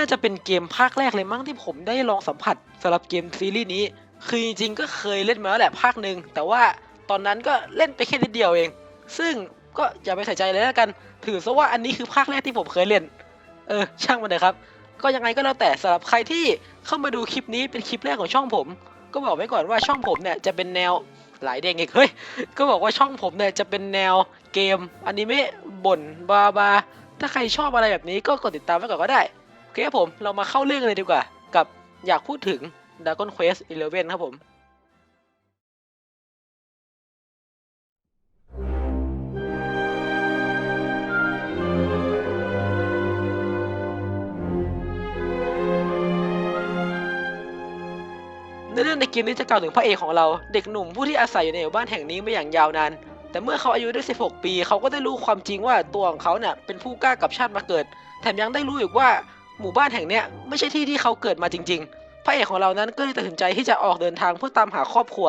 น่าจะเป็นเกมภาคแรกเลยมั้งที่ผมได้ลองสัมผัสสำหรับเกมซีรีส์นี้ คือจริงๆก็เคยเล่นมาแล้วแหละภาคหนึ่งแต่ว่าตอนนั้นก็เล่นไปแค่นิดเดียวเอง ซึ่งก็อย่าไปใส่ใจเลยแล้วกัน ถือซะว่าอันนี้คือภาคแรกที่ผมเคยเล่น เออ ช่างมันเลยครับ ก็ยังไงก็แล้วแต่สำหรับใครที่เข้ามาดูคลิปนี้เป็นคลิปแรกของช่องผม ก็บอกไว้ก่อนว่าช่องผมเนี่ยจะเป็นแนวหลายเด้งอีกเฮ้ย ก็บอกว่าช่องผมเนี่ยจะเป็นแนวเกมอนิเมะบ่นบาบาถ้าใครชอบอะไรแบบนี้ก็กดติดตามไว้ก่อนก็ได้ โอเคครับผมเรามาเข้าเรื่องเลยดีกว่า กับอยากพูดถึง Dragon Quest 11 ครับผม ในเรื่องในเกมนี้จะกล่าวถึงพระเอกของเรา เด็กหนุ่มผู้ที่อาศัยอยู่ในหมู่บ้านแห่งนี้มาอย่างยาวนาน แต่เมื่อเขาอายุได้ 16 ปี เขาก็ได้รู้ความจริงว่าตัวของเขาเนี่ยเป็นผู้กล้ากับชาติมาเกิด แถมยังได้รู้อีกว่า หมู่บ้านแห่งเนี้ยไม่ใช่ที่ที่เขาเกิดมาจริง ๆ พระเอกของเรานั้นก็เลยตัดสินใจที่จะออกเดินทางเพื่อตามหาครอบครัว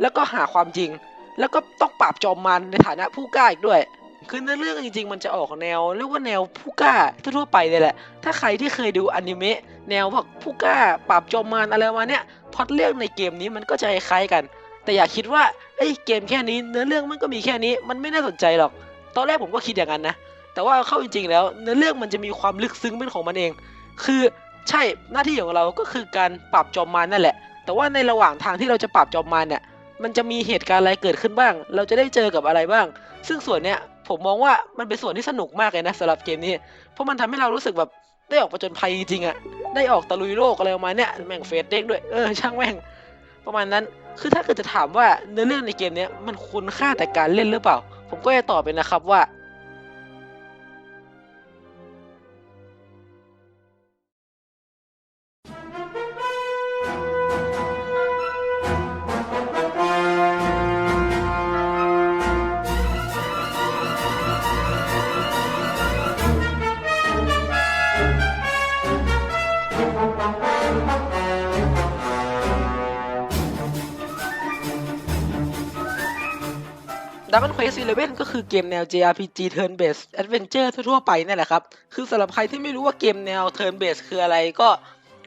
แล้วก็หาความจริง แล้วก็ต้องปราบจอมมารในฐานะผู้กล้าอีกด้วย คือในเรื่องจริง ๆ มันจะออกแนวเรียกว่าแนวผู้กล้าทั่วไปเลยแหละ ถ้าใครที่เคยดูอนิเมะแนวพวกผู้กล้าปราบจอมมารอะไรมาเนี้ยพอตเรื่องในเกมนี้มันก็จะคล้ายกัน แต่อย่าคิดว่าเอ้ยเกมแค่นี้เนื้อเรื่องมันก็มีแค่นี้มันไม่น่าสนใจหรอก ตอนแรกผมก็คิดอย่างนั้นนะ แต่ว่าเข้าจริงๆแล้วเนื้อเรื่องมันจะมีความลึกซึ้งเป็นของมันเอง คือใช่หน้าที่ของเราก็คือการปราบจอมมารนั่นแหละ แต่ว่าในระหว่างทางที่เราจะปราบจอมมารเนี่ยมันจะมีเหตุการณ์อะไรเกิดขึ้นบ้าง เราจะได้เจอกับอะไรบ้าง ซึ่งส่วนเนี้ยผมมองว่ามันเป็นส่วนที่สนุกมากเลยนะสำหรับเกมนี้ เพราะมันทำให้เรารู้สึกแบบได้ออกประจนภัยจริงๆอะได้ออกตะลุยโลกอะไรประมาณเนี้ยแม่งเฟสเด้งด้วย เออช่างแม่ง ประมาณนั้น คือถ้าเกิดจะถามว่าเนื้อเรื่องในเกมเนี้ยมันคุณค่าแต่การเล่นหรือเปล่า ผมก็จะตอบไปนะครับว่า Dragon Quest 11 ก็คือเกมแนว JRPG Turn Based Adventure ทั่วๆไปนี่แหละครับ คือสำหรับใครที่ไม่รู้ว่าเกมแนว Turn Based คืออะไรก็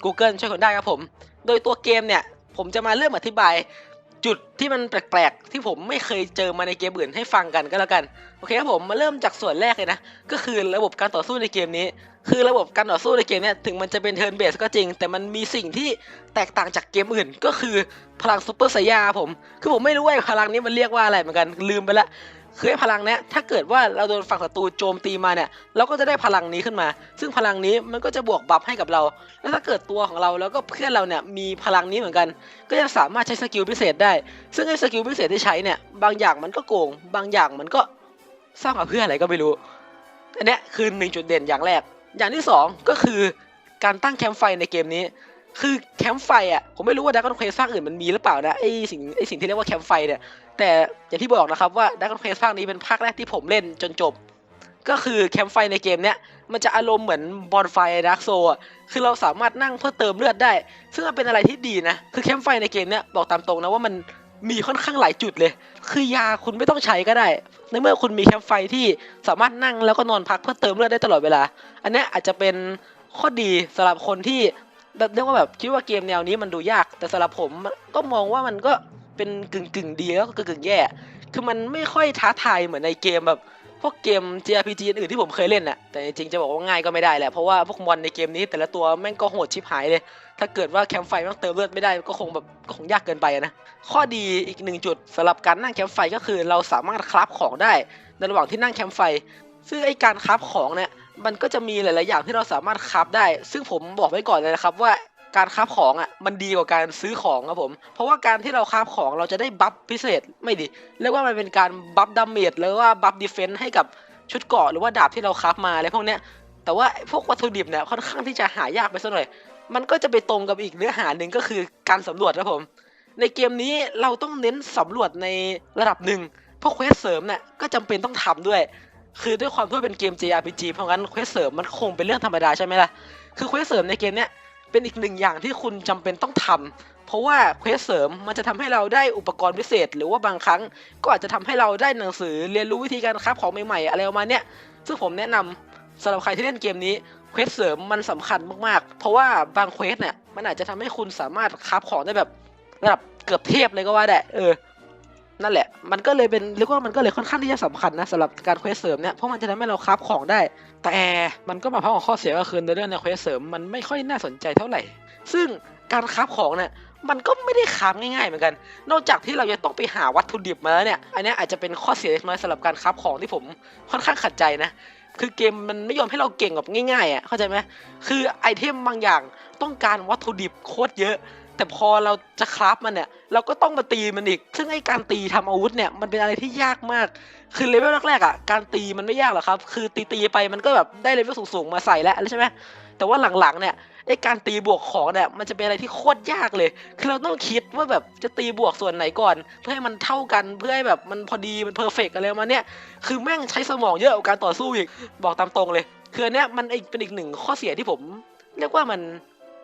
Google ช่วยคนได้ครับผม โดยตัวเกมเนี่ย ผมจะมาเริ่มอธิบาย จุดที่มันแปลกๆ ที่ผมไม่เคยเจอมาในเกมอื่นให้ฟังกันก็แล้วกัน โอเคครับผมมาเริ่มจากส่วนแรกเลยนะ ก็คือระบบการต่อสู้ในเกมนี้ คือระบบการต่อสู้ในเกมนี้ถึงมันจะเป็น Turn Based ก็จริง แต่มันมีสิ่งที่แตกต่างจากเกมอื่น ก็คือพลังซูเปอร์ไซยาผม คือผมไม่รู้ว่าพลังนี้มันเรียกว่าอะไรเหมือนกันลืมไปละ คือไอ้พลังเนี้ยถ้าเกิดว่าเราโดนฝั่งศัตรูโจมตีมาเนี่ย เราก็จะได้พลังนี้ขึ้นมา ซึ่งพลังนี้มันก็จะบวกบัฟให้กับเรา แล้วถ้าเกิดตัวของเราแล้วก็เพื่อนเราเนี่ยมีพลังนี้เหมือนกัน ก็จะสามารถใช้สกิลพิเศษได้ ซึ่งไอ้สกิลพิเศษที่ใช้เนี่ย บางอย่างมันก็โกง บางอย่างมันก็สร้างมาเพื่ออะไรก็ไม่รู้อันเนี้ยคือหนึ่งจุดเด่นอย่างแรก อย่างที่สองก็คือการตั้งแคมป์ไฟในเกมนี้ คือแคมป์ไฟอะ ผมไม่รู้ว่าดักอนเควสภาคอื่นมันมีหรือเปล่านะไอสิ่งไอสิ่งที่เรียกว่าแคมป์ไฟเนี่ย แต่อย่างที่บอกนะครับว่าดักเควสภาคนี้เป็นภาคแรกที่ผมเล่นจนจบ ก็คือแคมป์ไฟในเกมเนี้ยมันจะอารมณ์เหมือนบอลไฟดักโซอะคือเราสามารถนั่งเพื่อเติมเลือดได้ ซึ่งมันเป็นอะไรที่ดีนะ คือแคมป์ไฟในเกมเนี้ยบอกตามตรงนะว่ามันมีค่อนข้างหลายจุดเลย คือยาคุณไม่ต้องใช้ก็ได้ ในเมื่อคุณมีแคมป์ไฟที่สามารถนั่งแล้วก็นอนพักเพื่อเติมเลือดได้ตลอดเวลา อันนี้อาจจะเป็นข้อดีสำหรับคนที่แบบเรียกว่าแบบคิดว่าเกมแนวนี้มันดูยาก แต่สำหรับผมก็มองว่ามันก็ เป็นกึ่งกึ่งดีแล้วก็กึ่งกึ่งแย่ คือมันไม่ค่อยท้าทายเหมือนในเกมแบบ พวกเกม JRPG อื่นที่ผมเคยเล่นน่ะ แต่จริงจะบอกว่าง่ายก็ไม่ได้แหละ เพราะว่าพวกมอนในเกมนี้แต่ละตัวแม่งก็โหดชิบหายเลย ถ้าเกิดว่าแคมป์ไฟม่งเติมเลือดไม่ได้ก็คงแบบก็คงยากเกินไปนะ ข้อดีอีกหนึ่งจุดสำหรับการนั่งแคมป์ไฟก็คือเราสามารถคราฟของได้ ในระหว่างที่นั่งแคมป์ไฟ ซึ่งไอการคราฟของเนี่ยมันก็จะมีหลาย ๆ อย่างที่เราสามารถคราฟได้ ซึ่งผมบอกไว้ก่อนเลยนะครับว่า การคราฟของอะมันดีกว่าการซื้อของครับผม เพราะว่าการที่เราคราฟของเราจะได้บัฟพิเศษไม่ดีเรียกว่ามันเป็นการบัฟดาเมจหรือว่าบัฟดีเฟนส์ให้กับชุดเกราะหรือว่าดาบที่เราคราฟมาอะไรพวกเนี้ยแต่ว่าพวกวัตถุดิบเนี่ยค่อนข้างที่จะหายากไปสักหน่อย มันก็จะไปตรงกับอีกเนื้อหาหนึ่งก็คือการสำรวจครับผม ในเกมนี้เราต้องเน้นสำรวจในระดับหนึ่งเพราะเควสเสริมเนี่ยก็จำเป็นต้องทำด้วย คือด้วยความที่เป็นเกม JRPG เพราะงั้นเควสเสริมมันคงเป็นเรื่องธรรมดาใช่ไหมล่ะ คือเควสเสริมในเกมเนี้ย เป็นอีกหนึ่งอย่างที่คุณจำเป็นต้องทำเพราะว่าเควสเสริมมันจะทำให้เราได้อุปกรณ์พิเศษ หรือว่าบางครั้งก็อาจจะทำให้เราได้หนังสือเรียนรู้วิธีการคราฟของใหม่ๆอะไรประมาณเนี้ยซึ่งผมแนะนำสำหรับใครที่เล่นเกมนี้เควสเสริมมันสำคัญมากๆ เพราะว่าบางเควสเนี่ยมันอาจจะทำให้คุณสามารถคราฟของได้แบบระดับเกือบเทพเลยก็ว่าได้เออ นั่นแหละ มันก็เลยเป็นเรียกว่ามันก็เลยค่อนข้างที่จะสำคัญนะสำหรับการเควสเสริมเนี่ยเพราะมันจะทำให้เราคราฟของได้ แต่มันก็มาพร้อมกับข้อเสียก็คือในเรื่องในเควสเสริมมันไม่ค่อยน่าสนใจเท่าไหร่ ซึ่งการคราฟของเนี่ยมันก็ไม่ได้คราฟง่ายๆเหมือนกัน นอกจากที่เราจะต้องไปหาวัตถุดิบมาแล้วเนี่ย อันนี้อาจจะเป็นข้อเสียเล็กน้อยสำหรับการคราฟของที่ผมค่อนข้างขัดใจนะ คือเกมมันไม่ยอมให้เราเก่งแบบง่ายๆอะเข้าใจไหมคือไอเทมบางอย่างต้องการวัตถุดิบโคตรเยอะ แต่พอเราจะคราฟมันเนี่ย เราก็ต้องมาตีมันอีก ซึ่งไอ้การตีทำอาวุธเนี่ยมันเป็นอะไรที่ยากมาก คือเลเวลแรกๆอะการตีมันไม่ยากหรอกครับ คือตีตีๆไปมันก็แบบได้เลเวลสูงๆมาใส่แล้วใช่ไหมแต่ว่าหลังๆเนี่ยไอ้การตีบวกของเนี่ยมันจะเป็นอะไรที่โคตรยากเลย คือเราต้องคิดว่าแบบจะตีบวกส่วนไหนก่อน เพื่อให้มันเท่ากันเพื่อให้แบบมันพอดีมันเพอร์เฟกอะไรมาเนี้ยคือแม่งใช้สมองเยอะกว่าการต่อสู้อีกบอกตามตรงเลยคืออันเนี้ยมันอีกเป็นอีกหนึ่งข้อเสียที่ผม เรียกว่ามัน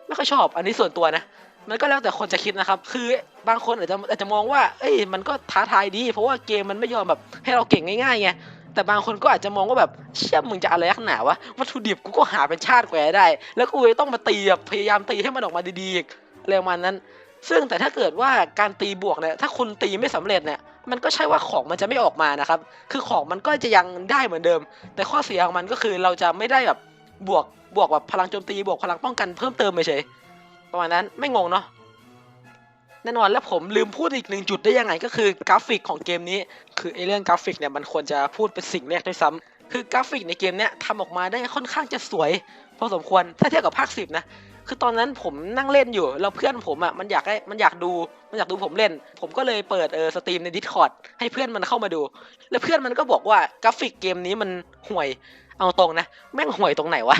ไม่ค่อยชอบอันนี้ส่วนตัวนะ มันก็แล้วแต่คนจะคิดนะครับ คือบางคนอาจจะอาจจะมองว่า เอ้ย มันก็ท้าทายดี เพราะว่าเกมมันไม่ยอมแบบให้เราเก่งง่ายๆไง แต่บางคนก็อาจจะมองว่าแบบเชี่ยมึงจะอะไรนักหนาวะ วัตถุดิบกูก็หาเป็นชาติแกวได้ แล้วกูจะต้องมาตีแบบพยายามตีให้มันออกมาดีๆอะไรประมาณนั้น ซึ่งแต่ถ้าเกิดว่าการตีบวกเนี่ย ถ้าคุณตีไม่สำเร็จเนี่ย มันก็ใช่ว่าของมันจะไม่ออกมานะครับ คือของมันก็จะยังได้เหมือนเดิม แต่ข้อเสียของมันก็คือเราจะไม่ได้แบบบวกบวกแบบพลังโจมตีบวกพลังป้องกันเพิ่มเติมไปเฉย ประมาณนั้นไม่งงเนาะแน่นอนแล้วผมลืมพูดอีกหนึ่งจุดได้ยังไงก็คือกราฟิกของเกมนี้ คือไอเรื่องกราฟิกเนี่ยมันควรจะพูดเป็นสิ่งแรกด้วยซ้ำคือกราฟิกในเกมเนี้ยทำออกมาได้ค่อนข้างจะสวยพอสมควรถ้าเทียบกับภาคสิบนะคือตอนนั้นผมนั่งเล่นอยู่แล้วเพื่อนผมอะมันอยากได้มันอยากดูมันอยากดูผมเล่น ผมก็เลยเปิดเออสตรีมใน Discord ให้เพื่อนมันเข้ามาดู แล้วเพื่อนมันก็บอกว่ากราฟิกเกมนี้มันห่วย เอาตรงนะแม่งห่วยตรงไหนวะ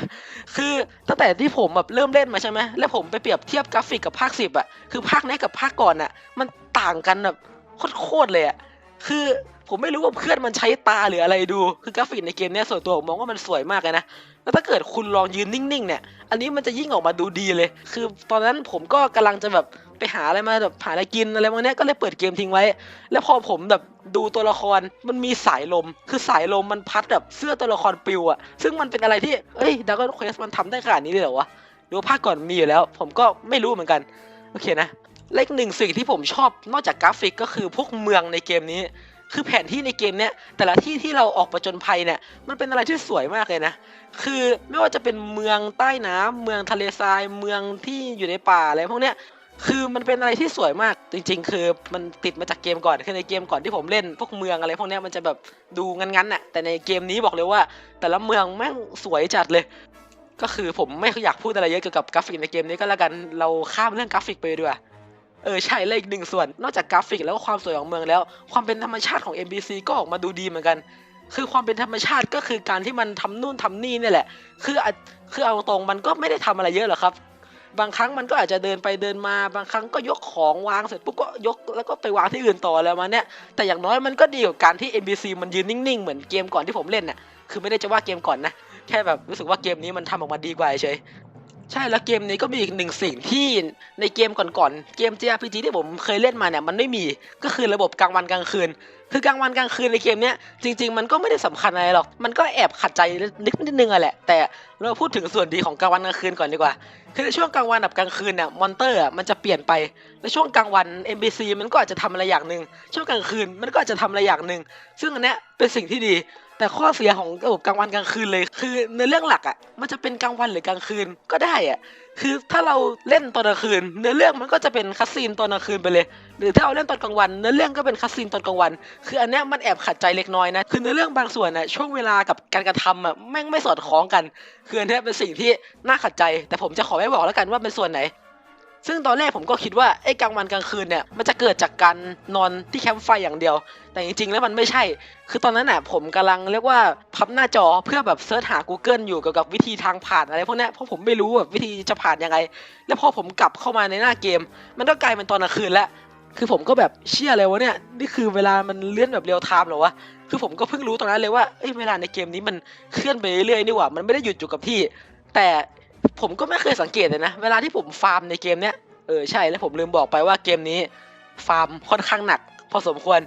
คือตั้งแต่ที่ผมแบบเริ่มเล่นมาใช่ไหมแล้วผมไปเปรียบเทียบกราฟิกกับภาคสิบอะคือภาคนี้กับภาคก่อนอะมันต่างกันแบบโคตรเลยอะคือผมไม่รู้ว่าเพื่อนมันใช้ตาหรืออะไรดู คือกราฟิกในเกมเนี้ยส่วนตัวผมมองว่ามันสวยมากเลยนะ แล้วถ้าเกิดคุณลองยืนนิ่งๆเนี่ย อันนี้มันจะยิ่งออกมาดูดีเลย คือตอนนั้นผมก็กำลังจะแบบ ไปหาอะไรมาแบบหาอะไรกินอะไรพวกเนี้ยก็เลยเปิดเกมทิ้งไว้ แล้วพอผมแบบดูตัวละครมันมีสายลม คือสายลมมันพัดแบบเสื้อตัวละครปลิวอะซึ่งมันเป็นอะไรที่เอ้ยดากอนเควสมันทำได้ขนาดนี้เลยเหรอวะหรือว่าภาคก่อนมีอยู่แล้ว ผมก็ไม่รู้เหมือนกันโอเคนะเลขหนึ่งสิ่งที่ผมชอบนอกจากกราฟิกก็คือพวกเมืองในเกมนี้คือแผนที่ในเกมเนี้ยแต่ละที่ที่เราออกประจนภัยเนี่ยมันเป็นอะไรที่สวยมากเลยนะ คือไม่ว่าจะเป็นเมืองใต้น้ำเมืองทะเลทรายเมืองที่อยู่ในป่าอะไรพวกเนี้ย คือมันเป็นอะไรที่สวยมากจริง ๆ คือมันติดมาจากเกมก่อนคือในเกมก่อนที่ผมเล่นพวกเมืองอะไรพวกนี้มันจะแบบดูงั้นๆน่ะแต่ในเกมนี้บอกเลยว่า แต่ละเมืองแม่งสวยจัดเลย ก็คือผมไม่อยากพูดอะไรเยอะเกี่ยวกับกราฟิกในเกมนี้ก็แล้วกันเราข้ามเรื่องกราฟิกไปดีกว่าเออใช่เลยอีกหนึ่งส่วน นอกจากกราฟิกแล้วก็ความสวยของเมืองแล้ว ความเป็นธรรมชาติของ NPC ก็ออกมาดูดีเหมือนกัน คือความเป็นธรรมชาติก็คือการที่มันทำนู่นทำนี่นี่แหละ คือคือเอาตรงมันก็ไม่ได้ทำอะไรเยอะหรอกครับ บางครั้งมันก็อาจจะเดินไปเดินมาบางครั้งก็ยกของวางเสร็จปุ๊บก็ยกแล้วก็ไปวางที่อื่นต่อแล้วมาเนี่ยแต่อย่างน้อยมันก็ดีกว่าการที่ NPC มันยืนนิ่งๆ เหมือนเกมก่อนที่ผมเล่นน่ะคือไม่ได้จะว่าเกมก่อนนะแค่แบบรู้สึกว่าเกมนี้มันทำออกมาดีกว่าเฉยใช่แล้วเกมนี้ก็มีอีกหนึ่งสิ่งที่ในเกมก่อนๆเกม JRPG ที่ผมเคยเล่นมาเนี่ยมันไม่มีก็คือระบบกลางวันกลางคืน คือกลางวันกลางคืนในเกมเนี้ยจริง ๆ มันก็ไม่ได้สำคัญอะไรหรอก มันก็แอบขัดใจนิดนิดนึงอะแหละ แต่เราพูดถึงส่วนดีของกลางวันกลางคืนก่อนดีกว่า คือในช่วงกลางวันกับกลางคืนเนี่ยมอนเตอร์อะมันจะเปลี่ยนไป ในช่วงกลางวัน NPC มันก็อาจจะทำอะไรอย่างหนึ่งช่วงกลางคืนมันก็อาจจะทำอะไรอย่างหนึ่งซึ่งอันเนี้ยเป็นสิ่งที่ดี แต่ข้อเสียของระบบกลางวันกลางคืนเลย คือในเรื่องหลักอะ มันจะเป็นกลางวันหรือกลางคืนก็ได้อะ คือถ้าเราเล่นตอนกลางคืน เนื้อเรื่องมันก็จะเป็นคัสซีนตอนกลางคืนไปเลย หรือถ้าเราเล่นตอนกลางวัน เนื้อเรื่องก็เป็นคัสซีนตอนกลางวัน คืออันเนี้ยมันแอบขัดใจเล็กน้อยนะ คือเนื้อเรื่องบางส่วนน่ะช่วงเวลากับการกระทำอะแม่งไม่สอดคล้องกัน คืออันเนี้ยเป็นสิ่งที่น่าขัดใจ แต่ผมจะขอไม่บอกแล้วกันว่าเป็นส่วนไหน ซึ่งตอนแรกผมก็คิดว่าไอ้กลางวันกลางคืนเนี่ยมันจะเกิดจากการนอนที่แคมป์ไฟอย่างเดียว แต่จริงๆแล้วมันไม่ใช่ คือตอนนั้นน่ะผมกำลังเรียกว่าพับหน้าจอเพื่อแบบเสิร์ชหา Google อยู่เกี่ยวกับวิธีทางผ่านอะไรพวกนี้เพราะผมไม่รู้แบบวิธีจะผ่านยังไง แล้วพอผมกลับเข้ามาในหน้าเกม มันก็กลายเป็นตอนกลางคืนแล้วคือผมก็แบบเชื่อเลยวะเนี่ยนี่คือเวลามันเลื่อนแบบเรียลไทม์เหรอวะคือผมก็เพิ่งรู้ตรงนั้นเลยว่าเอ้ยเวลาในเกมนี้มันเคลื่อนไปเรื่อยๆนี่หว่ามันไม่ได้หยุดอยู่กับที่ แต่ ผมก็ไม่เคยสังเกตเลยนะ เวลาที่ผมฟาร์มในเกมเนี้ย เออใช่แล้วผมลืมบอกไปว่าเกมนี้ ฟาร์มค่อนข้างหนัก พอสมควร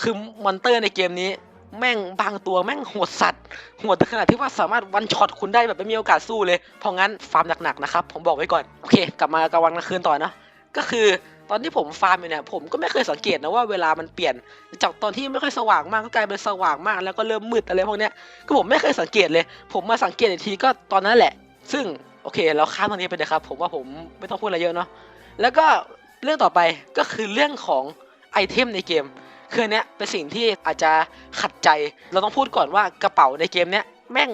คือมอนเตอร์ในเกมนี้ แม่งบางตัวแม่งโหดสัตว์โหดถึงขนาดที่ว่าสามารถวันช็อตคุณได้แบบไม่มีโอกาสสู้เลย เพราะงั้นฟาร์มหนักๆนะครับ ผมบอกไว้ก่อน โอเค กลับมากลางวันกลางคืนต่อเนาะก็คือตอนที่ผมฟาร์มอยู่เนี่ยผมก็ไม่เคยสังเกตนะว่าเวลามันเปลี่ยน จากตอนที่ไม่ค่อยสว่างมากก็กลายเป็นสว่างมากแล้วก็เริ่มมืดอะไรพวกเนี้ยก็ผมไม่เคยสังเกตเลย ผมมาสังเกตอีกทีก็ตอนนั้นแหละ ซึ่ง โอเค เราข้ามตรงนี้ไปเลยครับ ผมว่าผมไม่ต้องพูดอะไรเยอะเนาะแล้วก็เรื่องต่อไปก็คือเรื่องของไอเทมในเกม คือเนี้ยเป็นสิ่งที่อาจจะขัดใจ เราต้องพูดก่อนว่ากระเป๋าในเกมเนี้ยแม่ง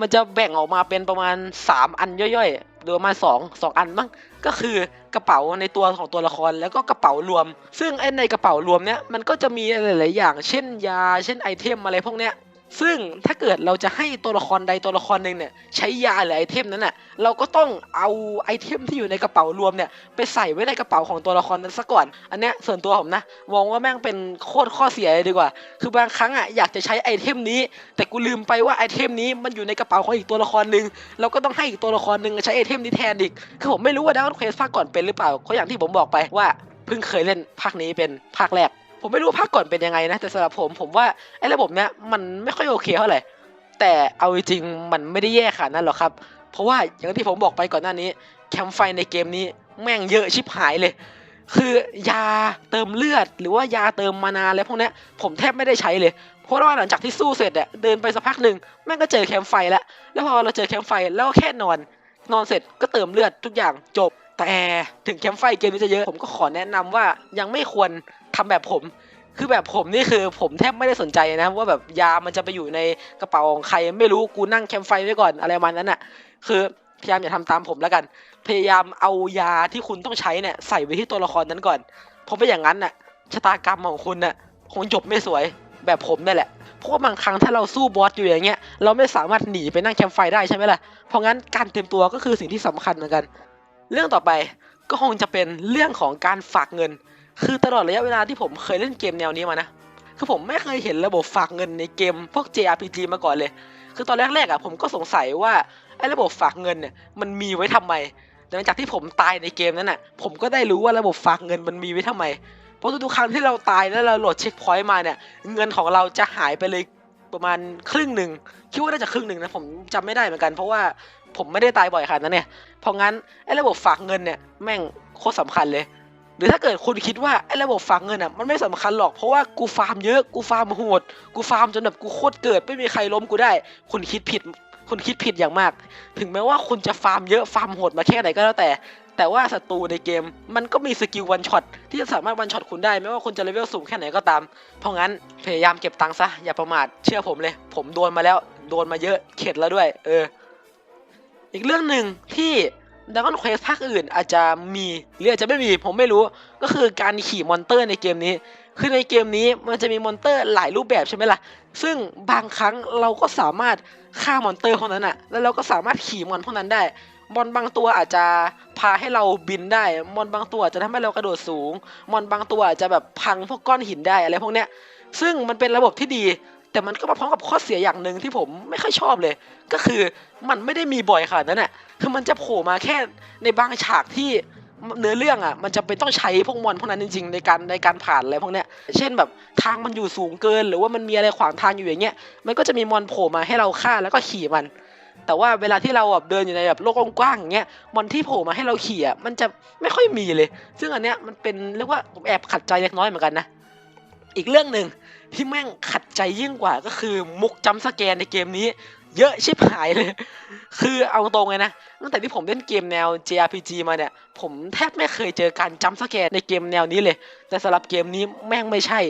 มันจะแบ่งออกมาเป็นประมาณ 3 อันย่อยๆหรือประมาณ2 2อันบ้างก็คือกระเป๋าในตัวของตัวละครแล้วก็กระเป๋ารวม ซึ่งไอ้ในกระเป๋ารวมเนี้ยมันก็จะมีหลายๆอย่าง เช่นยา เช่นไอเทมอะไรพวกเนี้ย ซึ่งถ้าเกิดเราจะให้ตัวละครใดตัวละครหนึ่งเนี่ยใช้ยาหรือไอเทมนั้นน่ะเราก็ต้องเอาไอเทมที่อยู่ในกระเป๋ารวมเนี่ยไปใส่ไว้ในกระเป๋าของตัวละครนั้นซะก่อน อันเนี้ยส่วนตัวผมนะมองว่าแม่งเป็นโคตรข้อเสียเลยดีกว่า คือบางครั้งอะอยากจะใช้ไอเทมนี้ แต่กูลืมไปว่าไอเทมนี้มันอยู่ในกระเป๋าของอีกตัวละครหนึ่งเราก็ต้องให้อีกตัวละครหนึ่งใช้ไอเทมนี้แทนอีกคือผมไม่รู้ว่าดาวน์เควสภาคก่อนเป็นหรือเปล่าเพราะอย่างที่ผมบอกไปว่าเพิ่งเคยเล่นภาคนี้เป็นภาคแรก ผมไม่รู้ภาคก่อนเป็นยังไงนะ แต่สำหรับผมผมว่าไอ้ระบบเนี้ยมันไม่ค่อยโอเคเท่าไหร่แต่เอาจริงมันไม่ได้แย่ขนาดนั้นหรอกครับ เพราะว่าอย่างที่ผมบอกไปก่อนหน้านี้ แคมไฟในเกมนี้แม่งเยอะชิบหายเลย คือยาเติมเลือด หรือว่ายาเติมมานาอะไรพวกนี้ผมแทบไม่ได้ใช้เลย เพราะว่าหลังจากที่สู้เสร็จอะเดินไปสักพักหนึ่งแม่งก็เจอแคมไฟแล้ว แล้วพอเราเจอแคมไฟแล้วแค่นอน นอนเสร็จก็เติมเลือดทุกอย่างจบ แต่ถึงแคมไฟเกมนี้จะเยอะผมก็ขอแนะนำว่ายังไม่ควร ทำแบบผม คือแบบผมนี่คือผมแทบไม่ได้สนใจนะ ว่าแบบยามันจะไปอยู่ในกระเป๋าของใครไม่รู้กูนั่งแคมไฟไว้ก่อนอะไรมาณนั้นอะ คือพยายามอย่าทำตามผมแล้วกัน พยายามเอายาที่คุณต้องใช้เนี่ยใส่ไว้ที่ตัวละครนั้นก่อน เพราะไม่อย่างนั้นน่ะชะตากรรมของคุณน่ะคงจบไม่สวยแบบผมนี่แหละ เพราะว่าบางครั้งถ้าเราสู้บอสอยู่อย่างเงี้ย เราไม่สามารถหนีไปนั่งแคมป์ไฟได้ใช่ไหมล่ะ เพราะงั้นการเตรียมตัวก็คือสิ่งที่สำคัญเหมือนกัน เรื่องต่อไปก็คงจะเป็นเรื่องของการฝากเงิน คือตลอดระยะเวลาที่ผมเคยเล่นเกมแนวนี้มานะ คือผมไม่เคยเห็นระบบฝากเงินในเกมพวก JRPG มาก่อนเลย คือตอนแรกๆอะผมก็สงสัยว่าไอ้ระบบฝากเงินเนี่ยมันมีไว้ทำไมแต่หลังจากที่ผมตายในเกมนั้นน่ะ ผมก็ได้รู้ว่าระบบฝากเงินมันมีไว้ทำไม เพราะทุกๆครั้งที่เราตายแล้วเราโหลดเช็คพอยต์มาเนี่ย เงินของเราจะหายไปเลยประมาณครึ่งหนึ่งคิดว่าน่าจะครึ่งหนึ่งนะผมจำไม่ได้เหมือนกัน เพราะว่าผมไม่ได้ตายบ่อยขนาดนั้นเนี่ย เพราะงั้นไอ้ระบบฝากเงินเนี่ยแม่งโคตรสำคัญเลย หรือถ้าเกิดคุณคิดว่าไอ้ระบบฝากเงินอะมันไม่สำคัญหรอกเพราะว่ากูฟาร์มเยอะกูฟาร์มโหดกูฟาร์มจนแบบกูโคตรเกิดไม่มีใครล้มกูได้ คุณคิดผิด คุณคิดผิดอย่างมาก ถึงแม้ว่าคุณจะฟาร์มเยอะฟาร์มโหดมาแค่ไหนก็แล้วแต่ แต่ว่าศัตรูในเกมมันก็มีสกิลวันช็อตที่จะสามารถวันช็อตคุณได้ไม่ว่าคุณจะเลเวลสูงแค่ไหนก็ตาม เพราะงั้นพยายามเก็บตังค์ซะอย่าประมาทเชื่อผมเลย ผมโดนมาแล้วโดนมาเยอะเข็ดแล้วด้วย เออ อีกเรื่องหนึ่งที่ ดังกอนเควสภาคอื่นอาจจะมีหรืออาจจะไม่มีผมไม่รู้ ก็คือการขี่มอนเตอร์ในเกมนี้ คือในเกมนี้มันจะมีมอนเตอร์หลายรูปแบบใช่ไหมล่ะ ซึ่งบางครั้งเราก็สามารถฆ่ามอนเตอร์พวกนั้นอะแล้วเราก็สามารถขี่มอนพวกนั้นได้ มอนบางตัวอาจจะพาให้เราบินได้ มอนบางตัวอาจจะทำให้เรากระโดดสูง มอนบางตัวอาจจะแบบพังพวกก้อนหินได้อะไรพวกเนี้ย ซึ่งมันเป็นระบบที่ดี แต่มันก็มาพร้อมกับข้อเสียอย่างหนึ่งที่ผมไม่ค่อยชอบเลย ก็คือมันไม่ได้มีบ่อยขนาดนั้นอะคือมันจะโผล่มาแค่ในบางฉากที่เนื้อเรื่องอะมันจะเป็นต้องใช้พวกมอนพวกนั้นจริงๆในการในการผ่านอะไรพวกเนี้ย เช่นแบบทางมันอยู่สูงเกิน หรือว่ามันมีอะไรขวางทางอยู่อย่างเงี้ย มันก็จะมีมอนโผล่มาให้เราฆ่าแล้วก็ขี่มัน แต่ว่าเวลาที่เราแบบเดินอยู่ในแบบโลกกว้างๆอย่างเงี้ย มอนที่โผล่มาให้เราขี่อะมันจะไม่ค่อยมีเลย ซึ่งอันเนี้ยมันเป็นเรียกว่าผมแอบขัดใจเล็กน้อยเหมือนกันนะ อีกเรื่องหนึ่ง ที่แม่งขัดใจยิ่งกว่าก็คือมุกจัมป์สแกนในเกมนี้ เยอะชิบหายเลย คือเอาตรงเลยนะ ตั้งแต่ที่ผมเล่นเกมแนว JRPG มาเนี่ย ผมแทบไม่เคยเจอการจัมป์สแกนในเกมแนวนี้เลย แต่สำหรับเกมนี้แม่งไม่ใช่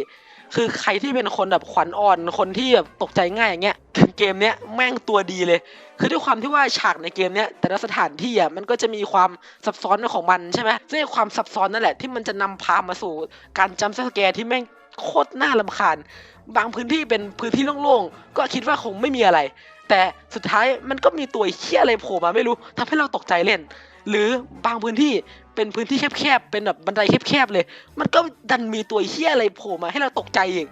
คือใครที่เป็นคนแบบขวัญอ่อนคนที่แบบตกใจง่ายอย่างเงี้ยเกมเนี้ยแม่งตัวดีเลย คือด้วยความที่ว่าฉากในเกมเนี้ยแต่ละสถานที่อะมันก็จะมีความซับซ้อนของมันใช่ไหมซึ่งความซับซ้อนนั่นแหละที่มันจะนำพามาสู่การจัมป์สแกนที่แม่ง โคตรน่ารำคาญ บางพื้นที่เป็นพื้นที่โล่งๆ ก็คิดว่าคงไม่มีอะไร แต่สุดท้ายมันก็มีตัวเหี้ยอะไรโผล่มาไม่รู้ทำให้เราตกใจเล่น หรือบางพื้นที่เป็นพื้นที่แคบๆ เป็นแบบบันไดแคบๆ เลย มันก็ดันมีตัวเหี้ยอะไรโผล่มาให้เราตกใจอีก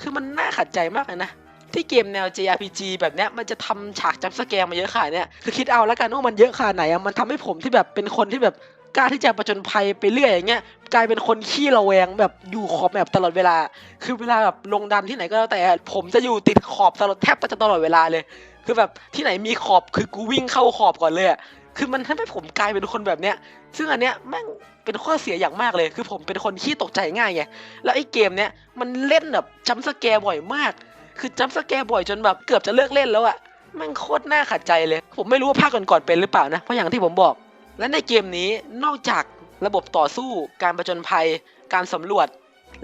คือมันน่าขัดใจมากเลยนะที่เกมแนว JRPG แบบเนี้ยมันจะทำฉากจัมป์สแกร์มาเยอะขนาดเนี้ยคือคิดเอาแล้วกันว่ามันเยอะขนาดไหนอะมันทำให้ผมที่แบบเป็นคนที่แบบ ล้าที่จะประจนภัยไปเรื่อยอย่างเงี้ยกลายเป็นคนขี้ระแวงแบบอยู่ขอบแบบตลอดเวลา คือเวลาแบบลงดันที่ไหนก็แล้วแต่ผมจะอยู่ติดขอบตลอดแทบจะตลอดเวลาเลย คือแบบที่ไหนมีขอบคือกูวิ่งเข้าขอบก่อนเลยอะคือมันทำให้ผมกลายเป็นคนแบบเนี้ย ซึ่งอันเนี้ยแม่งเป็นข้อเสียอย่างมากเลย คือผมเป็นคนขี้ตกใจง่ายไง แล้วไอ้เกมเนี้ยมันเล่นแบบจัมป์สแกร์บ่อยมาก คือจัมป์สแกร์บ่อยจนแบบเกือบจะเลิกเล่นแล้วอะแม่งโคตรน่าขัดใจเลย ผมไม่รู้ว่าภาคก่อนๆเป็นหรือเปล่านะ เพราะอย่างที่ผมบอก และในเกมนี้นอกจากระบบต่อสู้การประจนภัย การสำรวจ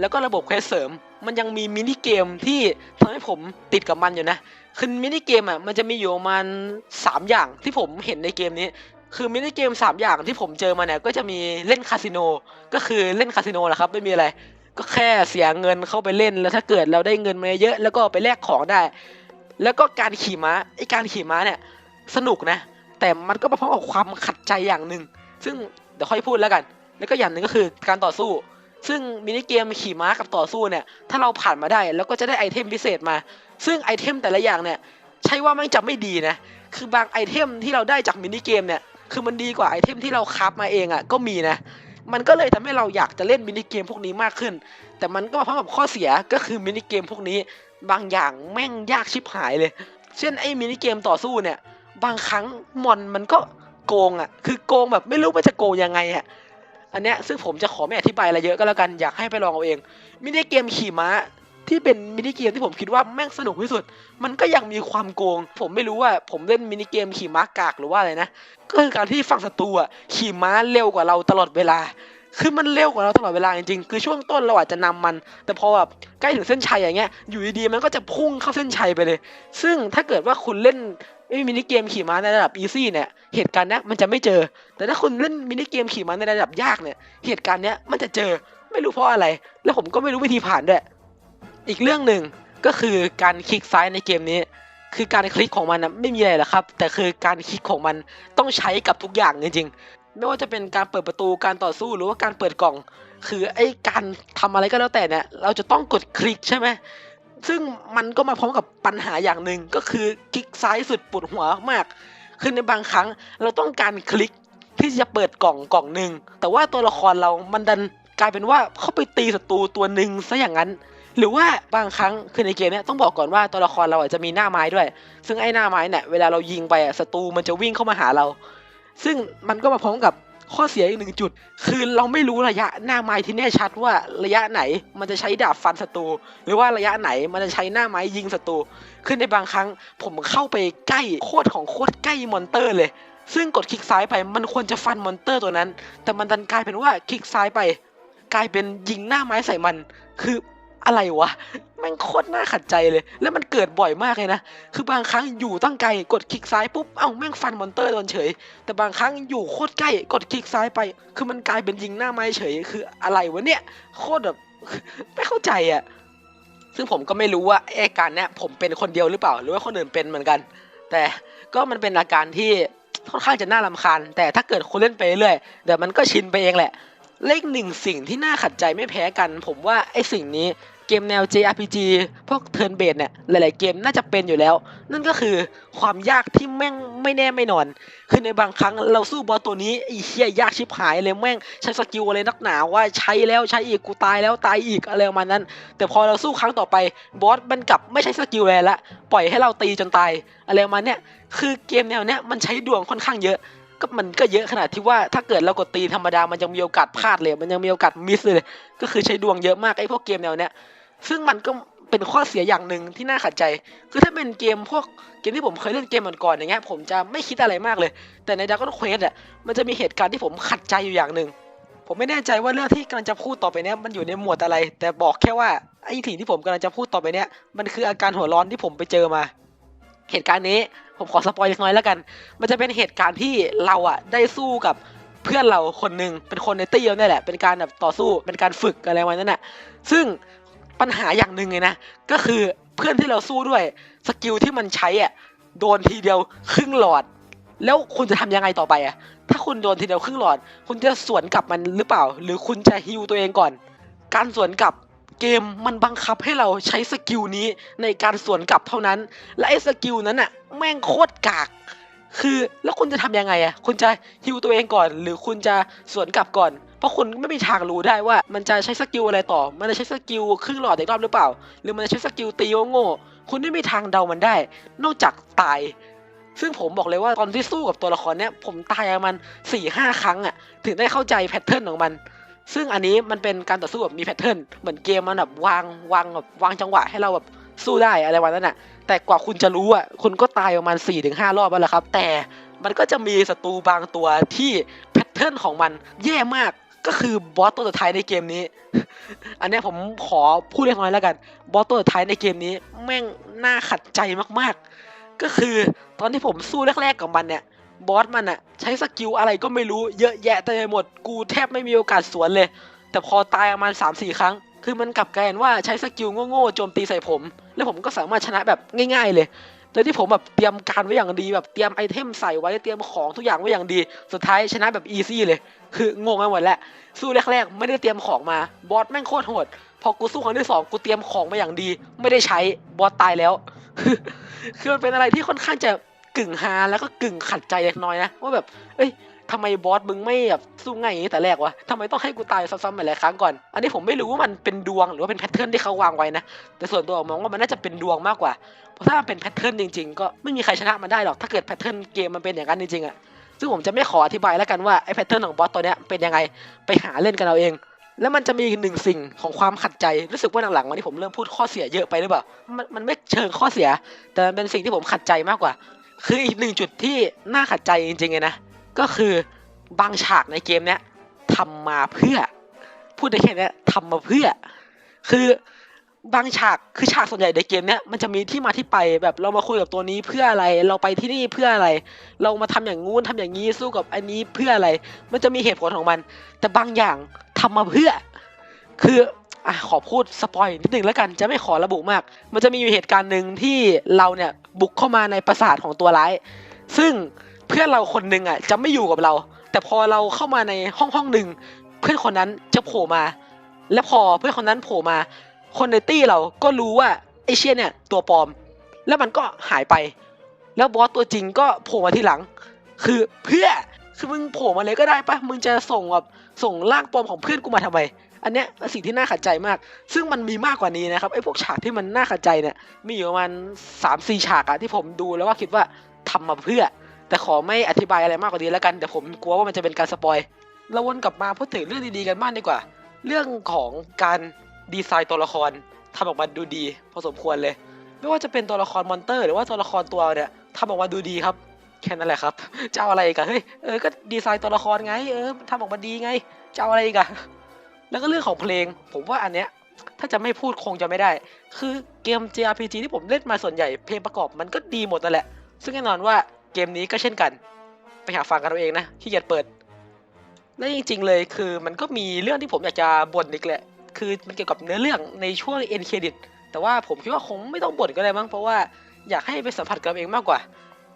แล้วก็ระบบเควสเสริม มันยังมีมินิเกมที่ทำให้ผมติดกับมันอยู่นะ คือมินิเกมอะมันจะมีอยู่ประมาณสามอย่างที่ผมเห็นในเกมนี้ คือมินิเกมสามอย่างที่ผมเจอมาเนี่ยก็จะมีเล่นคาสิโน ก็คือเล่นคาสิโนแหละครับไม่มีอะไร ก็แค่เสียเงินเข้าไปเล่นแล้วถ้าเกิดเราได้เงินมาเยอะแล้วก็ไปแลกของได้ แล้วก็การขี่ม้าไอการขี่ม้าเนี่ยสนุกนะ แต่มันก็มาพร้อมกับความขัดใจอย่างหนึ่ง ซึ่งเดี๋ยวค่อยพูดแล้วกัน แล้วก็อย่างหนึ่งก็คือการต่อสู้ ซึ่งมินิเกมขี่ม้ากับต่อสู้เนี่ยถ้าเราผ่านมาได้แล้วก็จะได้ไอเทมพิเศษมา ซึ่งไอเทมแต่ละอย่างเนี่ยใช่ว่ามันจะไม่ดีนะคือบางไอเทมที่เราได้จากมินิเกมเนี่ยคือมันดีกว่าไอเทมที่เราคราฟมาเองอะ่ะก็มีนะมันก็เลยทำให้เราอยากจะเล่นมินิเกมพวกนี้มากขึ้น แต่มันก็มาพร้อมกับข้อเสียก็คือมินิเกมพวกนี้ บางอย่างแม่งยากชิบหายเลย เช่นไอ้มินิเกมต่อสู้เนี่ย บางครั้งมอนมันก็โกงอะ่ะ คือโกงแบบไม่รู้มันจะโกงยังไงอะ่ะ อันเนี้ยซึ่งผมจะขอไม่อธิบายอะไรเยอะก็แล้วกันอยากให้ไปลองเอาเอง มินิเกมขี่ม้าที่เป็นมินิเกมที่ผมคิดว่าแม่งสนุกที่สุด มันก็ยังมีความโกง ผมไม่รู้ว่าผมเล่นมินิเกมขี่ม้ากากหรือว่าอะไรนะ ก็คือการที่ฝั่งศัตรูอะขี่ม้าเร็วกว่าเราตลอดเวลา คือมันเร็วกว่าเราตลอดเวลาจริงๆ คือช่วงต้นเราอาจจะนำมัน แต่พอแบบใกล้ถึงเส้นชัยอย่างเงี้ย อยู่ดีๆมันก็จะพุ่งเข้าเส้นชัยไปเลย ซึ่งถ้าเกิดว่าคุณเล่น ไอ้มินิเกมขี่ม้าในระดับอีซี่เนี่ย เหตุการณ์นี้มันจะไม่เจอ แต่ถ้าคุณเล่นมินิเกมขี่ม้าในระดับยากเนี่ย เหตุการณ์นี้มันจะเจอ ไม่รู้เพราะอะไร แล้วผมก็ไม่รู้วิธีผ่านด้วย อีกเรื่องหนึ่งก็คือการคลิกซ้ายในเกมนี้ คือการคลิกของมันนะไม่มีอะไรหรอกครับ แต่คือการคลิกของมันต้องใช้กับทุกอย่างจริงๆ ไม่ว่าจะเป็นการเปิดประตู การต่อสู้ หรือว่าการเปิดกล่อง คือไอ้การทำอะไรก็แล้วแต่เนี่ย เราจะต้องกดคลิกใช่ไหม ซึ่งมันก็มาพร้อมกับปัญหาอย่างหนึ่งก็คือคลิกซ้ายสุดปวดหัวมาก คือในบางครั้งเราต้องการคลิกที่จะเปิดกล่องกล่องหนึ่งแต่ว่าตัวละครเรามันดันกลายเป็นว่าเข้าไปตีศัตรูตัวหนึ่งซะอย่างนั้น หรือว่าบางครั้งคือในเกมเนี้ยต้องบอกก่อนว่าตัวละครเราอาจจะมีหน้าไม้ด้วย ซึ่งไอ้หน้าไม้เนี่ยเวลาเรายิงไปอะศัตรูมันจะวิ่งเข้ามาหาเรา ซึ่งมันก็มาพร้อมกับ ข้อเสียอีกหนึ่งจุด คือเราไม่รู้ระยะหน้าไม้ที่แน่ชัดว่าระยะไหนมันจะใช้ดาบฟันศัตรูหรือว่าระยะไหนมันจะใช้หน้าไม้ยิงศัตรูคือในบางครั้งผมเข้าไปใกล้โคตรของโคตรใกล้มอนเตอร์เลย ซึ่งกดคลิกซ้ายไปมันควรจะฟันมอนเตอร์ตัวนั้น แต่มันดันกลายเป็นว่าคลิกซ้ายไป กลายเป็นยิงหน้าไม้ใส่มัน คือ อะไรวะแม่งโคตรน่าขัดใจเลย แล้วมันเกิดบ่อยมากเลยนะ คือบางครั้งอยู่ตั้งไกลกดคลิกซ้ายปุ๊บ เอ้าแม่งฟันมอนเตอร์โดนเฉย แต่บางครั้งอยู่โคตรใกล้กดคลิกซ้ายไป คือมันกลายเป็นยิงหน้าไม้เฉย คืออะไรวะเนี่ย โคตรแบบไม่เข้าใจอะ่ะ ซึ่งผมก็ไม่รู้ว่าไอ้การเนี้ยผมเป็นคนเดียวหรือเปล่า หรือว่าคนอื่นเป็นเหมือนกัน แต่ก็มันเป็นอาการที่ค่อนข้างจะน่ารำคาญ แต่ถ้าเกิดคุณเล่นไปเรื่อยเดี๋ยวมันก็ชินไปเองแหละ เลขหนึ่งสิ่งที่น่าขัดใจไม่แพ้กัน ผมว่าไอ้สิ่งนี้ เกมแนว JRPG พวกเทิร์นเบสเนี่ยหลาย ๆ เกมน่าจะเป็นอยู่แล้ว นั่นก็คือความยากที่แม่งไม่แน่ไม่นอน คือในบางครั้งเราสู้บอสตัวนี้ไอ้เหี้ยยากชิบหายเลยแม่งใช้สกิลอะไรนักหนาว่าใช้แล้วใช้อีกกูตายแล้วตายอีกอะไรประมาณนั้น แต่พอเราสู้ครั้งต่อไปบอสมันกลับไม่ใช้สกิลอะไรละปล่อยให้เราตีจนตายอะไรประมาณเนี้ยคือเกมแนวเนี้ยมันใช้ดวงค่อนข้างเยอะ ก็มันก็เยอะขนาดที่ว่าถ้าเกิดเรากดตีธรรมดามันยังมีโอกาสพลาดเลย มันยังมีโอกาสมิสเลย ก็คือใช้ดวงเยอะมากไอ้พวกเกมแนวเนี้ย ซึ่งมันก็เป็นข้อเสียอย่างหนึ่งที่น่าขัดใจ คือถ้าเป็นเกมพวกเกมที่ผมเคยเล่นเกมก่อนๆอย่างเงี้ยผมจะไม่คิดอะไรมากเลย แต่ใน Dragon Quest อะมันจะมีเหตุการณ์ที่ผมขัดใจอยู่อย่างหนึ่งผมไม่แน่ใจว่าเรื่องที่กำลังจะพูดต่อไปเนี้ยมันอยู่ในหมวดอะไร แต่บอกแค่ว่าไอ้สิ่งที่ผมกำลังจะพูดต่อไปเนี้ยมันคืออาการหัวร้อนที่ผมไปเจอมา เหตุการณ์นี้ ผมขอสปอยเล็กน้อยแล้วกัน มันจะเป็นเหตุการณ์ที่เราอะได้สู้กับเพื่อนเราคนหนึ่งเป็นคนในตี้เราเนี่ยแหละ เป็นการแบบต่อสู้เป็นการฝึกอะไรประมาณนั้นน่ะซึ่งปัญหาอย่างหนึ่งเลยนะก็คือเพื่อนที่เราสู้ด้วยสกิลที่มันใช้อะโดนทีเดียวครึ่งหลอด แล้วคุณจะทำยังไงต่อไปอะ ถ้าคุณโดนทีเดียวครึ่งหลอด คุณจะสวนกลับมันหรือเปล่า หรือคุณจะฮิวตัวเองก่อน การสวนกลับ เกมมันบังคับให้เราใช้สกิลนี้ในการสวนกลับเท่านั้น และไอ้สกิลนั้นอะแม่งโคตรกาก คือแล้วคุณจะทำยังไงอะคุณจะฮิวตัวเองก่อน หรือคุณจะสวนกลับก่อน เพราะคุณไม่มีทางรู้ได้ว่า มันจะใช้สกิลอะไรต่อ มันจะใช้สกิลครึ่งหลอดอีกรอบหรือเปล่า หรือมันจะใช้สกิลตีโง่คุณไม่มีทางเดามันได้ นอกจากตายซึ่งผมบอกเลยว่าตอนที่สู้กับตัวละครเนี้ยผมตายมาณสี่ห้าครั้งอะถึงได้เข้าใจแพทเทิร์นของมัน ซึ่งอันนี้มันเป็นการต่อสู้แบบมีแพทเทิร์นเหมือนเกมมันแบบวางวางแบบวางจังหวะให้เราแบบสู้ได้อะไรวันนั้นน่ะ แต่กว่าคุณจะรู้อะคุณก็ตายประมาณ4ี่ถึงห้ารอบแล้วละครับ แต่มันก็จะมีศัตรูบางตัวที่แพทเทิร์นของมันแย่มากก็คือบอสตัวสุดท้ายในเกมนี้ อันนี้ผมขอพูดเล็กน้อยแล้วกัน บอสตัวสุดท้ายในเกมนี้ แม่งน่าขัดใจมากๆ ก็คือตอนที่ผมสู้แรกๆกับมันเนี่ย บอสมันอะใช้สกิลอะไรก็ไม่รู้เยอะแยะเต็มไปหมด กูแทบไม่มีโอกาสสวนเลย แต่พอตายประมาณ3าสี่ครั้ง คือมันกลับกลายเป็นว่าใช้สกิลโง่ๆโจมตีใส่ผม แล้วผมก็สามารถชนะแบบง่าย ๆ เลยโดยที่ผมแบบเตรียมการไว้อย่างดีแบบเตรียมไอเทมใส่ไว้เตรียมของทุกอย่างไว้อย่างดี สุดท้ายชนะแบบอีซี่เลย คืองงไปหมดแหละสู้แรกๆไม่ได้เตรียมของมาบอสแม่งโคตรโหดพอกูสู้ครั้งที่สองกูเตรียมของมาอย่างดี ไม่ได้ใช้บอสตายแล้วคือมันเป็นอะไรที่ค่อนข้างจะ กึ่งฮาแล้วก็กึ่งขัดใจเล็กน้อยนะว่าแบบ เอ้ยทำไมบอสมึงไม่แบบสู้ง่ายอย่างนี้แต่แรกวะทำไมต้องให้กูตายซ้ำๆหลายครั้งก่อน อันนี้ผมไม่รู้ว่ามันเป็นดวงหรือว่าเป็นแพทเทิร์นที่เขาวางไว้นะ แต่ส่วนตัวผมมองว่ามันน่าจะเป็นดวงมากกว่า เพราะถ้ามันเป็นแพทเทิร์นจริงๆ ก็ไม่มีใครชนะมันได้หรอก ถ้าเกิดแพทเทิร์นเกมมันเป็นอย่างนั้นจริงๆอะซึ่งผมจะไม่ขออธิบายแล้วกันว่าไอ้แพทเทิร์นของบอสตัวเนี้ยเป็นยังไง ไปหาเล่นกันเอาเอง แล้วมันจะมีหนึ่งสิ่งของความขัดใจ รู้สึกว่าหลังๆวันนี้ผมเริ่มพูดข้อเสียเยอะไปหรือเปล่า มันมันไม่เชิงข้อเสีย แต่มันเป็นสิ่งที่ผมขัดใจมากกว่า คืออีกหนึ่งจุดที่น่าขัดใจจริงๆเลยนะ ก็คือบางฉากในเกมเนี้ยทำมาเพื่อ พูดได้แค่นี้ทำมาเพื่อ คือบางฉากคือฉากส่วนใหญ่ในเกมเนี้ยมันจะมีที่มาที่ไปแบบเรามาคุยกับตัวนี้เพื่ออะไร เราไปที่นี่เพื่ออะไร เรามาทำอย่างงู้นทำอย่างนี้สู้กับอันนี้เพื่ออะไร มันจะมีเหตุผลของมัน แต่บางอย่างทำมาเพื่อ คือ อะขอพูดสปอยนิดนึงแล้วกันจะไม่ขอระบุมาก มันจะมีอยู่เหตุการณ์หนึ่งที่เราเนี่ยบุกเข้ามาในปราสาทของตัวร้าย ซึ่งเพื่อนเราคนหนึ่งอะจะไม่อยู่กับเรา แต่พอเราเข้ามาในห้องห้องหนึ่งเพื่อนคนนั้นจะโผล่มา และพอเพื่อนคนนั้นโผล่มา คนในตี้เราก็รู้ว่าไอเชียเนี่ยตัวปลอม แล้วมันก็หายไป แล้วบอสตัวจริงก็โผล่มาทีหลัง คือเพื่อคือมึงโผล่มาเลยก็ได้ปะมึงจะส่งแบบส่งร่างปลอมของเพื่อนกูมาทำไม อันเนี้ยสิ่งที่น่าขัดใจมาก ซึ่งมันมีมากกว่านี้นะครับไอ้พวกฉากที่มันน่าขัดใจเนี่ยมีอยู่ประมาณสามสี่ฉากอะที่ผมดูแล้วว่าคิดว่าทำมาเพื่อ แต่ขอไม่อธิบายอะไรมากกว่านี้แล้วกันเดี๋ยวผมกลัวว่ามันจะเป็นการสปอยเราวนกลับมาพูดถึงเรื่องดีๆกันบ้างดีกว่า เรื่องของการดีไซน์ตัวละครทำออกมาดูดี พอสมควรเลย ไม่ว่าจะเป็นตัวละครมอนเตอร์ หรือว่าตัวละครตัวเนี่ยทำออกมาดูดีครับแค่นั้นแหละครับ จะเอาอะไรกันเฮ้ย เออ ก็ดีไซน์ตัวละครไง เออทำออกมาดีไง จะเอาอะไรกัน แล้วก็เรื่องของเพลง ผมว่าอันเนี้ยถ้าจะไม่พูดคงจะไม่ได้ คือเกม JRPG ที่ผมเล่นมาส่วนใหญ่เพลงประกอบมันก็ดีหมดนั่นแหละ ซึ่งแน่นอนว่าเกมนี้ก็เช่นกัน ไปหาฟังกันเอาเองนะขี้เกียจเปิด และจริง ๆ เลยคือมันก็มีเรื่องที่ผมอยากจะบ่นอีกแหละ คือมันเกี่ยวกับเนื้อเรื่องในช่วงเอ็นเครดิตแต่ว่าผมคิดว่าคงไม่ต้องบ่นก็ได้มั้งเพราะว่าอยากให้ไปสัมผัสกับเองมากกว่า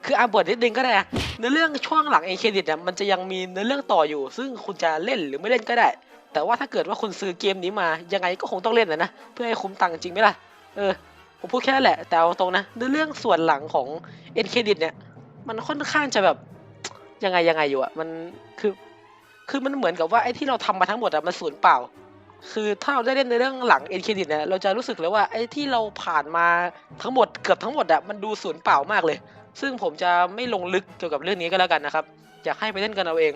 คืออาบ่นนิดนึงก็ได้นะเนื้อเรื่องช่วงหลังเอเครดิตเนี่ยมันจะยังมีเนื้อเรื่องต่ออยู่ ซึ่งคุณจะเล่นหรือไม่เล่นก็ได้ แต่ว่าถ้าเกิดว่าคุณซื้อเกมนี้มายังไงก็คงต้องเล่นนะนะเพื่อให้คุ้มตังค์จริงไหมล่ะเออผมพูดแค่นั้นแหละ แต่เอาตรงนะเนื้อเรื่องส่วนหลังของเอ็นเครดิตเนี่ย มันค่อนข้างจะแบบยังไงยังไงอยู่อะมันคือคือมันเหมือนกับว่าไอ้ที่เราทำมาทั้งหมดอะมันสูญเปล่า คือถ้าเราได้เล่นในเรื่องหลังเอ็นเครดิตเนี่ยเราจะรู้สึกเลยว่าไอ้ที่เราผ่านมาทั้งหมดเกือบทั้งหมดอะมันดูสูญเปล่ามากเลย ซึ่งผมจะไม่ลงลึกเกี่ยวกับเรื่องนี้ก็แล้วกันนะครับอยากให้ไปเล่นกันเอาเอง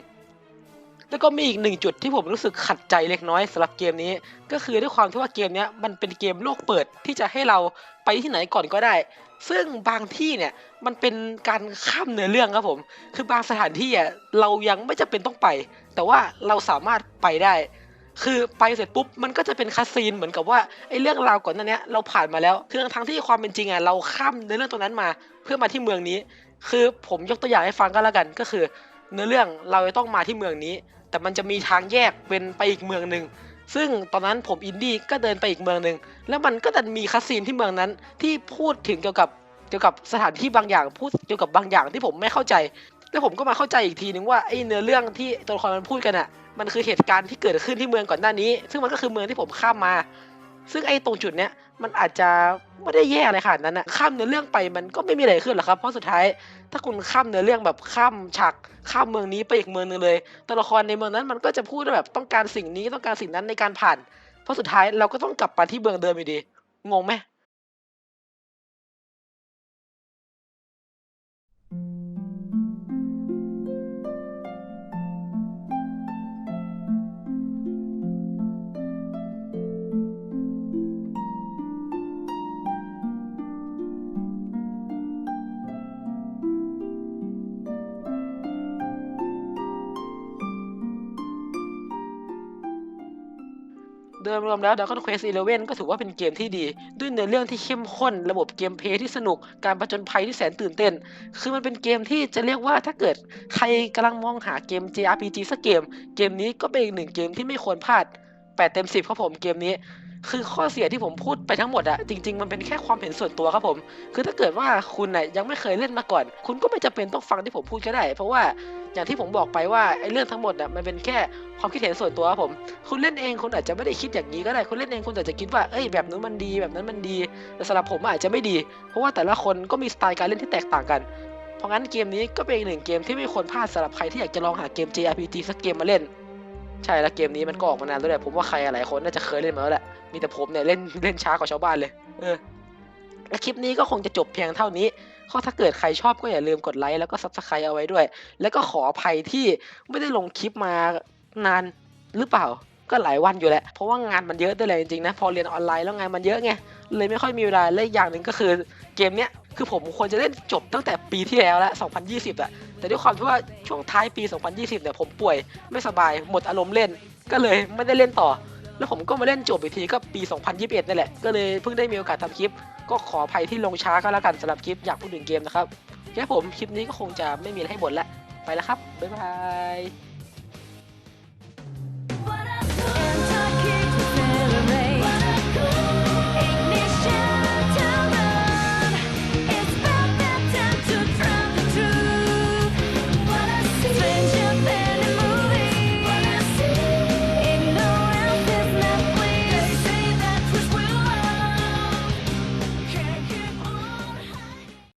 แล้วก็มีอีกหนึ่งจุดที่ผมรู้สึกขัดใจเล็กน้อยสำหรับเกมนี้ ก็คือด้วยความที่ว่าเกมนี้มันเป็นเกมโลกเปิดที่จะให้เราไปที่ไหนก่อนก็ได้ ซึ่งบางที่เนี่ยมันเป็นการข้ามเนื้อเรื่องครับผม คือบางสถานที่อะเรายังไม่จำเป็นต้องไป แต่ว่าเราสามารถไปได้คือไปเสร็จปุ๊บมันก็จะเป็นคาซีนเหมือนกับว่าไอ้เรื่องราวก่อนหนั้นเนี้ยเราผ่านมาแล้วคือทั้งที่ความเป็นจริงอะเราข้ามเนื้อเรื่องตรงนั้นมา เพื่อมาที่เมืองนี้ คือผมยกตัวอย่างให้ฟังก็แล้วกัน ก็คือ เนื้อเรื่องเราจะต้องมาที่เมืองนี้ แต่มันจะมีทางแยกเป็นไปอีกเมืองหนึ่งซึ่งตอนนั้นผมอินดี้ก็เดินไปอีกเมืองหนึ่งแล้วมันก็ดันมีคาซีนที่เมืองนั้นที่พูดถึงเกี่ยวกับเกี่ยวกับสถานที่บางอย่างพูดเกี่ยวกับบางอย่างที่ผมไม่เข้าใจ แล้วผมก็มาเข้าใจอีกทีนึงว่าไอ้เนื้อเรื่องที่ตัวละครมันพูดกันอะมันคือเหตุการณ์ที่เกิดขึ้นที่เมืองก่อนหน้านี้ ซึ่งมันก็คือเมืองที่ผมข้ามมา ซึ่งไอ้ตรงจุดเนี้ย มันอาจจะไม่ได้แย่อะไรขนาดนั้นนะข้ามเนื้อเรื่องไปมันก็ไม่มีอะไรขึ้นหรอกครับ เพราะสุดท้ายถ้าคุณข้ามเนื้อเรื่องแบบข้ามฉากข้ามเมืองนี้ไปอีกเมืองหนึงเลย ตัวละครในเมืองนั้นมันก็จะพูดแบบต้องการสิ่งนี้ต้องการสิ่งนั้นในการผ่าน เพราะสุดท้ายเราก็ต้องกลับมาที่เมืองเดิมอยู่ดี งงไหม โดยรวมแล้ว Dragon Quest 11 ก็ถือว่าเป็นเกมที่ดี ด้วยเนื้อเรื่องที่เข้มข้น ระบบเกมเพลย์ที่สนุก การประจนภัยที่แสนตื่นเต้น คือมันเป็นเกมที่จะเรียกว่าถ้าเกิดใครกำลังมองหาเกม JRPG สักเกม เกมนี้ก็เป็นอีกหนึ่งเกมที่ไม่ควรพลาด 8 เต็ม 10ครับผมเกมนี้ คือข้อเสียที่ผมพูดไปทั้งหมดอะจริง ๆ มันเป็นแค่ความเห็นส่วนตัวครับผม คือถ้าเกิดว่าคุณน่ะยังไม่เคยเล่นมาก่อน คุณก็ไม่จำเป็นต้องฟังที่ผมพูดก็ได้ เพราะว่าอย่างที่ผมบอกไปว่าไอ้เรื่องทั้งหมดน่ะมันเป็นแค่ความคิดเห็นส่วนตัวครับผม คุณเล่นเองคุณอาจจะไม่ได้คิดอย่างนี้ก็ได้ คุณเล่นเองคุณอาจจะคิดว่าเอ้ยแบบนู้นมันดีแบบนั้นมันดี แต่สำหรับผมอาจจะไม่ดี เพราะว่าแต่ละคนก็มีสไตล์การเล่นที่แตกต่างกัน เพราะงั้นเกมนี้ก็เป็นอีกหนึ่งเกมที่ไม่ควรพลาดสำหรับใครที่อยากจะลองหาเกม JRPG สักเกมมาเล่น ใช่แล้วเกมนี้มันก็ออกมานานแล้วแหละผมว่าใครหลายคนน่าจะเคยเล่นมาแล้วแหละมีแต่ผมเนี่ยเล่นเล่นช้ากว่าชาวบ้านเลย เออและคลิปนี้ก็คงจะจบเพียงเท่านี้ข้อถ้าเกิดใครชอบก็อย่าลืมกดไลค์แล้วก็ซับสไครต์เอาไว้ด้วย แล้วก็ขออภัยที่ไม่ได้ลงคลิปมานานหรือเปล่าก็หลายวันอยู่แหละเพราะว่างานมันเยอะด้วยแหละจริงๆนะ พอเรียนออนไลน์แล้วงานมันเยอะไงเลยไม่ค่อยมีเวลาและอย่างหนึ่งก็คือเกมเนี้ยคือผมควรจะเล่นจบตั้งแต่ปีที่แล้วละ2020อะ แต่ด้วยความที่ว่าช่วงท้ายปี 2020 เนี่ยผมป่วยไม่สบายหมดอารมณ์เล่น ก็เลยไม่ได้เล่นต่อ แล้วผมก็มาเล่นจบอีกทีก็ปี 2021นี่แหละ ก็เลยเพิ่งได้มีโอกาสทำคลิป ก็ขออภัยที่ลงช้าก็แล้วกันสำหรับคลิปอยากพูดถึงเกมนะครับแค่ผมคลิปนี้ก็คงจะไม่มีอะไรให้บ่นละไปแล้วครับบ๊ายบาย